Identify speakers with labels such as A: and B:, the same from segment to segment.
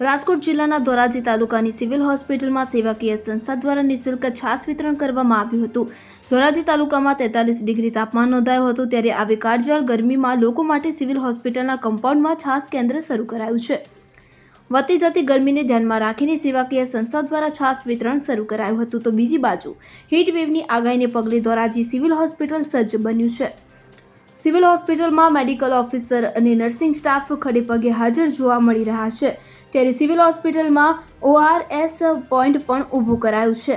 A: રાજકોટ જિલ્લાના ધોરાજી તાલુકાની સિવિલ હોસ્પિટલમાં સેવાકીય સંસ્થા દ્વારા નિઃશુલ્ક છાશ વિતરણ કરવામાં આવ્યું હતું. ધોરાજી તાલુકામાં તેતાલીસ ડિગ્રી તાપમાન નોંધાયું હતું ત્યારે આવી કાળજાળ ગરમીમાં લોકો માટે સિવિલ હોસ્પિટલના કમ્પાઉન્ડમાં છાશ કેન્દ્ર શરૂ કરાયું છે. વધતી જતી ગરમીને ધ્યાનમાં રાખીને સેવાકીય સંસ્થા દ્વારા છાશ વિતરણ શરૂ કરાયું હતું. તો બીજી બાજુ વેવની આગાહીને પગલે ધોરાજી સિવિલ હોસ્પિટલ સજ્જ બન્યું છે. સિવિલ હોસ્પિટલમાં મેડિકલ ઓફિસર અને નર્સિંગ સ્ટાફ ખડે પગે હાજર જોવા મળી રહ્યા છે. ત્યારે સિવિલ હોસ્પિટલમાં ઓઆરએસ પોઈન્ટ પણ ઊભું કરાયું છે.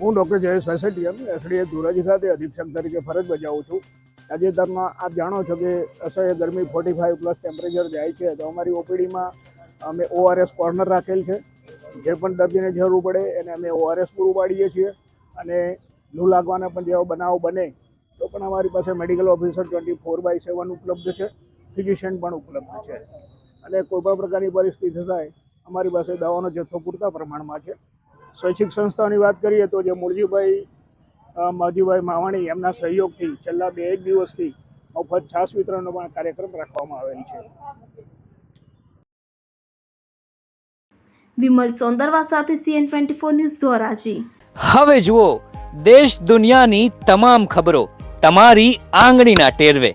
B: હું ડૉક્ટર જયેશ વેસેટિયન એસડીએ ધોરાજી ખાતે અધિક્ષક તરીકે ફરજ બજાવું છું. તાજેતરમાં આપ જાણો છો કે અસહ્ય ગરમી ફોર્ટી ફાઇવ પ્લસ ટેમ્પરેચર જાય છે. તો અમારી ઓપીડીમાં અમે ઓઆરએસ કોર્નર રાખેલ છે. જે પણ દર્દીને જરૂર પડે એને અમે ઓઆરએસ પૂરું પાડીએ છીએ. અને લૂ લાગવાના પણ જેવો બનાવ બને, તો પણ અમારી પાસે medical officer twenty four by seven ઉપલબ્ધ છે. ફિઝિશિયન પણ ઉપલબ્ધ છે. અને કોઈ પણ પ્રકારની પરિસ્થિતિ થાય અમારી પાસે દવાનો જથ્થો પૂરતા પ્રમાણમાં છે. શૈક્ષિક સંસ્થાઓની વાત કરીએ તો જે મૂળજીભાઈ અ, માજીભાઈ માવાણી એમના સહયોગથી છેલ્લા બે એક દિવસથી મફત છાસ વિતરણનો પણ કાર્યક્રમ રાખવામાં આવેલ છે.
A: વિમલ સોંદરવા સાથે CN twenty four news Dhoraji.
C: હવે જુઓ દેશ દુનિયાની તમામ ખબરો તમારી આંગળીના ટેરવે.